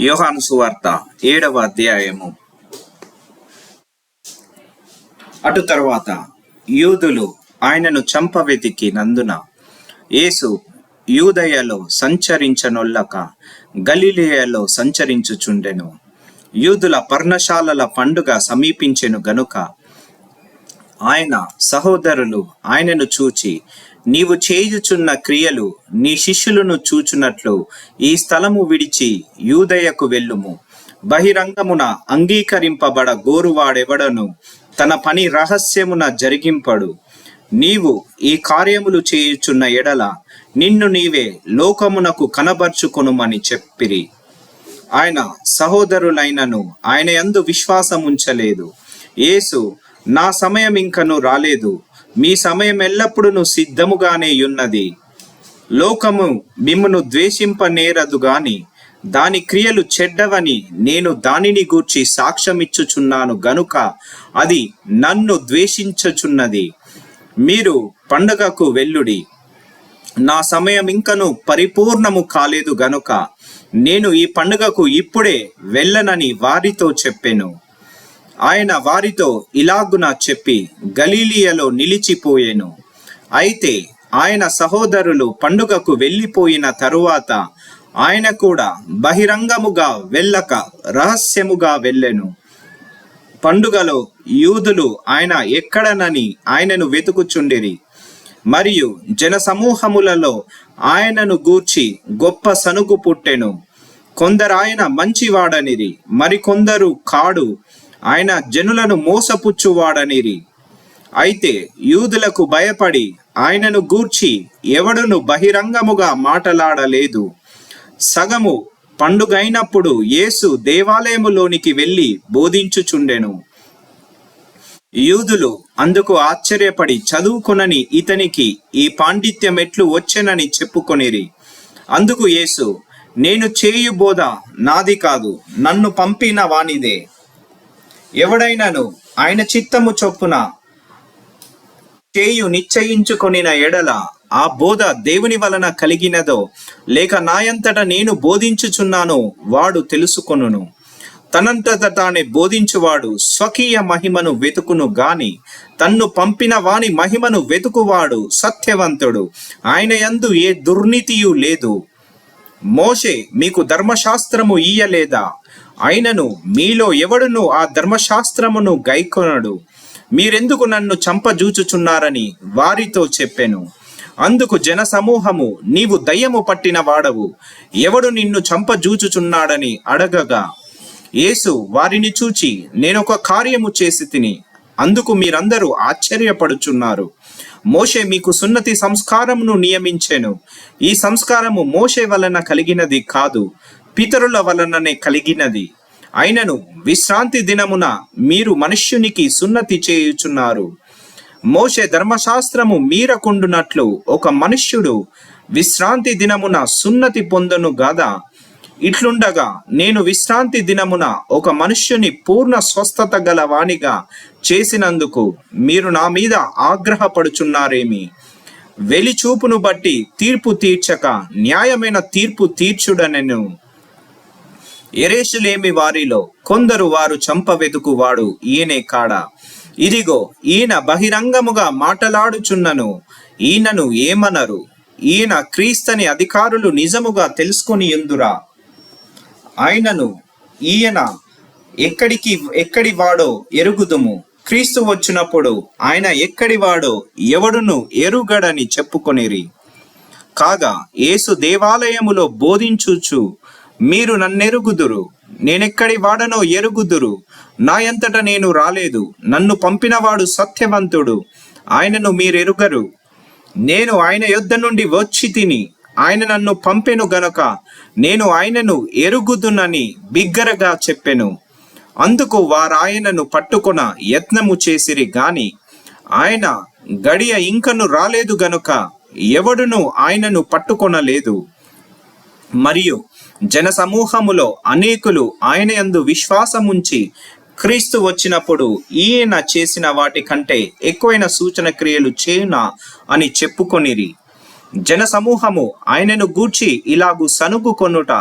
యోహాను సువార్త ఏడవ అధ్యాయము. అటు తరువాత యూదులు ఆయనను చంపవెతికి నందున యేసు యూదయలో సంచరించనొల్లక గలిలియలో సంచరించుచుండెను. యూదుల పర్ణశాలల పండుగ సమీపించెను గనుక ఆయన సహోదరులు ఆయనను చూచి నీవు చేయుచున్న క్రియలు నీ శిష్యులను చూచున్నట్లు ఈ స్థలము విడిచి యూదయకు వెళ్ళుము. బహిరంగమున అంగీకరింపబడ గోరువాడెవడను తన పని రహస్యమున జరిగింపడు. నీవు ఈ కార్యములు చేయుచున్న ఎడల నిన్ను నీవే లోకమునకు కనబర్చుకొనుమని చెప్పిరి. ఆయన సహోదరులైనను ఆయన యందు విశ్వాసముంచలేదు. యేసు నా సమయం ఇంకను రాలేదు. మీ సమయం ఎల్లప్పుడూ సిద్ధముగానే ఉన్నది. లోకము మిమ్మును ద్వేషింపనేరదు గాని దాని క్రియలు చెడ్డవని నేను దానిని గూర్చి సాక్ష్యమిచ్చుచున్నాను గనుక అది నన్ను ద్వేషించుచున్నది. మీరు పండగకు వెల్లుడి నా సమయం ఇంకను పరిపూర్ణము కాలేదు గనుక నేను ఈ పండుగకు ఇప్పుడే వెళ్ళనని వారితో చెప్పెను. ఆయన వారితో ఇలాగున చెప్పి గలీలియలో నిలిచిపోయాను. అయితే ఆయన సహోదరులు పండుగకు వెళ్ళిపోయిన తరువాత ఆయన కూడా బహిరంగముగా వెళ్ళక రహస్యముగా వెళ్ళెను. పండుగలో యూదులు ఆయన ఎక్కడనని ఆయనను వెతుకుచుండిరి. మరియు జనసమూహములలో ఆయనను గూర్చి గొప్ప సనుగు పుట్టెను. కొందరు ఆయన మంచివాడనిరి మరికొందరు కాడు ఆయన జనులను మోసపుచ్చువాడనిరి. అయితే యూదులకు భయపడి ఆయనను గూర్చి ఎవడును బహిరంగముగా మాటలాడలేదు. సగము పండుగైనప్పుడు యేసు దేవాలయములోనికి వెళ్ళి బోధించుచుండెను. యూదులు అందుకు ఆశ్చర్యపడి చదువుకొనని ఇతనికి ఈ పాండిత్యం ఎట్లు వచ్చెనని చెప్పుకొనిరి. అందుకు యేసు నేను చేయు బోధ నాది కాదు నన్ను పంపిన వానిదే. ఎవడైనాను ఆయన చిత్తము చొప్పున చేయు నిశ్చయించుకొనిన ఎడల ఆ బోధ దేవుని వలన కలిగినదో లేక నాయంతట నేను బోధించుచున్నానో వాడు తెలుసుకొనును. తనంతట తానే బోధించువాడు స్వకీయ మహిమను వెతుకును గాని తన్ను పంపిన వాని మహిమను వెతుకువాడు సత్యవంతుడు. ఆయన యందు ఏ దుర్నీతియు లేదు. మోషే మీకు ధర్మశాస్త్రము ఇయ్యలేదా? అయినను మీలో ఎవడును ఆ ధర్మశాస్త్రమును గైకొనడు. మీరెందుకు నన్ను చంపజూచుచున్నారని వారితో చెప్పెను. అందుకు జన సమూహము నీవు దయ్యము పట్టిన వాడవు. ఎవడు నిన్ను చంపజూచుచున్నాడని అడగగా యేసు వారిని చూచి నేనొక కార్యము చేసి తిని అందుకు మీరందరూ ఆశ్చర్యపడుచున్నారు. మోషే మీకు సున్నతి సంస్కారమును నియమించెను. ఈ సంస్కారము మోషే వలన కలిగినది కాదు పితరుల వలననే కలిగినది. అయినను విశ్రాంతి దినమున మీరు మనుష్యునికి సున్నతి చేయుచున్నారు. మోషే ధర్మశాస్త్రము మీరకుండునట్లు ఒక మనుష్యుడు విశ్రాంతి దినమున సున్నతి పొందను గదా ఇట్లుండగా నేను విశ్రాంతి దినమున ఒక మనుష్యుని పూర్ణ స్వస్థత గల వాణిగా చేసినందుకు మీరు నా మీద ఆగ్రహపడుచున్నారేమి? వెలిచూపును బట్టి తీర్పు తీర్చక న్యాయమైన తీర్పు తీర్చుడనెను. ఎరేషులేమి వారిలో కొందరు వారు చంపవెతుకువాడు ఈయనే కాడా? ఇదిగో ఈయన బహిరంగముగా మాటలాడుచున్నను ఈయనను ఏమనరు? ఈయన క్రీస్తని అధికారులు నిజముగా తెలుసుకొని ఎందురా ఆయనను ఈయన ఎక్కడికి ఎక్కడి వాడో ఎరుగుదుము. క్రీస్తు వచ్చినప్పుడు ఆయన ఎక్కడి వాడో ఎవడును ఎరుగడని చెప్పుకొనిరి. కాగా యేసు దేవాలయములో బోధించుచు మీరు నన్నెరుగుదురు. నేనెక్కడి వాడనో ఎరుగుదురు. నా ఎంతట నేను రాలేదు. నన్ను పంపినవాడు సత్యవంతుడు. ఆయనను మీరెరుగరు. నేను ఆయన యొద్ద నుండి వచ్చి తిని ఆయన నన్ను పంపెను గనక నేను ఆయనను ఎరుగుదునని బిగ్గరగా చెప్పెను. అందుకు వారాయనను పట్టుకొన యత్నము చేసిరి గాని ఆయన గడియ ఇంకను రాలేదు గనుక ఎవడును ఆయనను పట్టుకొనలేదు. మరియు జనసమూహములో అనేకులు ఆయన యందు విశ్వాసముంచి క్రీస్తు వచ్చినప్పుడు ఈయన చేసిన వాటి కంటే ఎక్కువైన సూచన క్రియలు చేయునా అని చెప్పుకొనిరి. జనసమూహము ఆయనను గూర్చి ఇలాగు సనుగుకొనుట.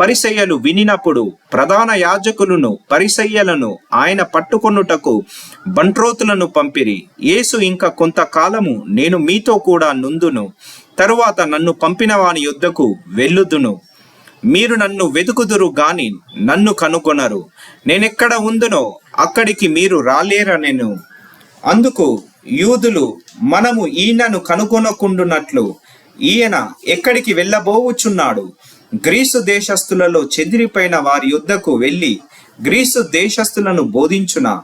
పరిసయ్యలు వినినప్పుడు ప్రధాన యాజకులను పరిసయ్యలను ఆయన పట్టుకొనుటకు బంట్రోతులను పంపిరి. యేసు ఇంకా కొంతకాలము నేను మీతో కూడా నుందును. తరువాత నన్ను పంపిన వాని యుద్ధకు వెళ్ళుదును. మీరు నన్ను వెతుకుదురు గాని నన్ను కనుగొనరు. నేనెక్కడ ఉందునో అక్కడికి మీరు రాలేరనెను. అందుకు యూదులు మనము ఈయనను కనుగొనకుండునట్లు ఈయన ఎక్కడికి వెళ్ళబోవుచున్నాడు గ్రీసు దేశస్థులలో చెదిరిపోయిన వారి యుద్ధకు వెళ్ళి గ్రీసు దేశస్థులను బోధించున?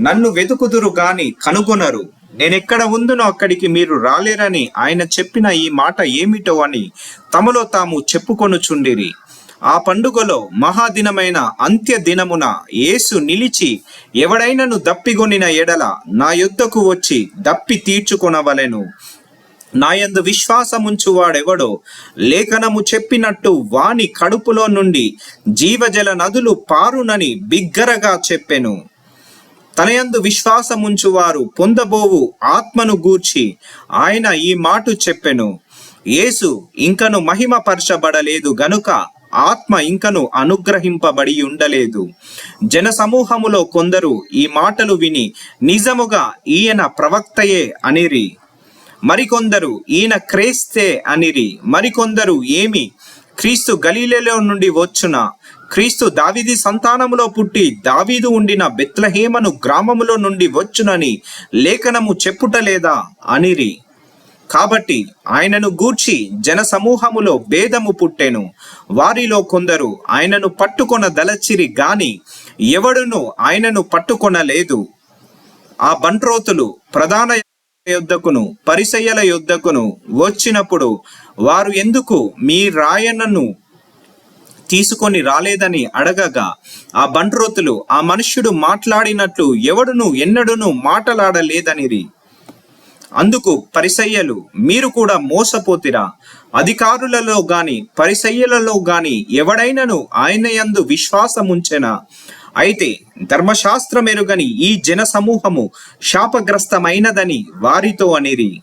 నన్ను వెతుకుదురు గాని కనుగొనరు. నేనెక్కడ ఉందునో అక్కడికి మీరు రాలేరని ఆయన చెప్పిన ఈ మాట ఏమిటో అని తమలో తాము చెప్పుకొనుచుండిరి. ఆ పండుగలో మహాదినమైన అంత్య దినమున యేసు నిలిచి ఎవడైనను దప్పిగొనిన ఎడల నా యొద్దకు వచ్చి దప్పి తీర్చుకొనవలెను. నాయందు విశ్వాసముంచువాడెవడో లేఖనము చెప్పినట్టు వాని కడుపులో నుండి జీవజల నదులు పారునని బిగ్గరగా చెప్పెను. తనయందు విశ్వాసముంచువారు పొందబోవు ఆత్మను గూర్చి ఆయన ఈ మాట చెప్పెను. యేసు ఇంకను మహిమపరచబడలేదు గనుక ఆత్మ ఇంకను అనుగ్రహింపబడి ఉండలేదు జన సమూహములో కొందరు ఈ మాటలు విని నిజముగా ఈయన ప్రవక్తయే అనిరి. మరికొందరు ఈయన క్రైస్తే అనిరి మరికొందరు ఏమి? క్రీస్తు గలీలలో నుండి వచ్చున? క్రీస్తు దావిది సంతానములో పుట్టి దావీదు ఉండిన బెత్లహేమను గ్రామములో నుండి వచ్చునని లేఖనము చెప్పుటలేదా అనిరి. కాబట్టి ఆయనను గూర్చి జన సమూహములో భేదము పుట్టెను. వారిలో కొందరు ఆయనను పట్టుకొన దలచిరి గాని ఎవడును ఆయనను పట్టుకొనలేదు. ఆ బంట్రోతులు ప్రధాన యొద్దకును పరిసయ్యల యొద్దకును వచ్చినప్పుడు వారు ఎందుకు మీ రాయనను తీసుకొని రాలేదని అడగగా ఆ బంట్రోతులు ఆ మనుష్యుడు మాట్లాడినట్లు ఎవడును ఎన్నడును మాట్లాడలేదనిరి. అందుకు పరిసయ్యలు మీరు కూడా మోసపోతిరా. అధికారులలో గాని పరిసయ్యలలో గాని ఎవడైనను ఆయన యందు విశ్వాసముంచెనా? అయితే ధర్మశాస్త్రమెరుగని ఈ జన సమూహము శాపగ్రస్తమైనదని వారితో అనిరి.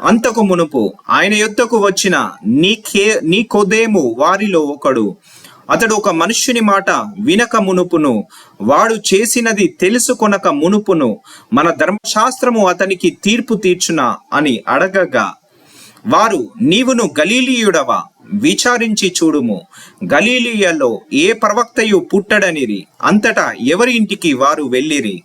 అంతకు మునుపు ఆయన యొద్దకు వచ్చిన నీకే నీకోదేము వారిలో ఒకడు. అతడు ఒక మనుష్యుని మాట వినక మునుపును వాడు చేసినది తెలుసుకొనక మునుపును మన ధర్మశాస్త్రము అతనికి తీర్పు తీర్చున అని అడగగా వారు నీవును గలీలీయుడవా? విచారించి చూడుము. గలీలియలో ఏ ప్రవక్తయు పుట్టడనిరి అంతటా ఎవరి ఇంటికి వారు వెళ్ళిరి?